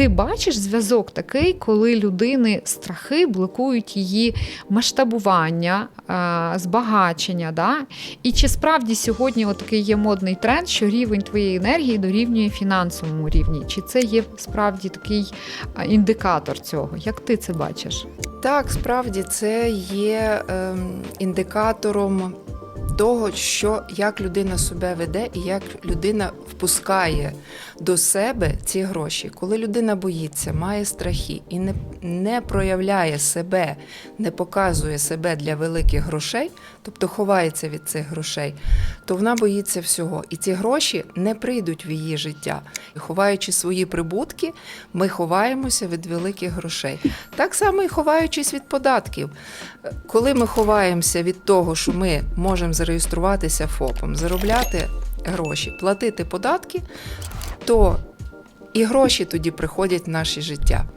Ти бачиш зв'язок такий, коли людини страхи блокують її масштабування, е, збагачення. Да? І чи справді сьогодні такий є модний тренд, що рівень твоєї енергії дорівнює фінансовому рівні? Чи це є справді такий е, індикатор цього? Як ти це бачиш? Так, справді це є ем, індикатором того, що як людина себе веде і як людина впускає до себе ці гроші. Коли людина боїться, має страхи і не, не проявляє себе, не показує себе для великих грошей, тобто ховається від цих грошей, то вона боїться всього. І ці гроші не прийдуть в її життя. Ховаючи свої прибутки, ми ховаємося від великих грошей. Так само і ховаючись від податків. Коли ми ховаємося від того, що ми можемо зареєструватися ФОПом, заробляти гроші, платити податки, то і гроші тоді приходять в наше життя.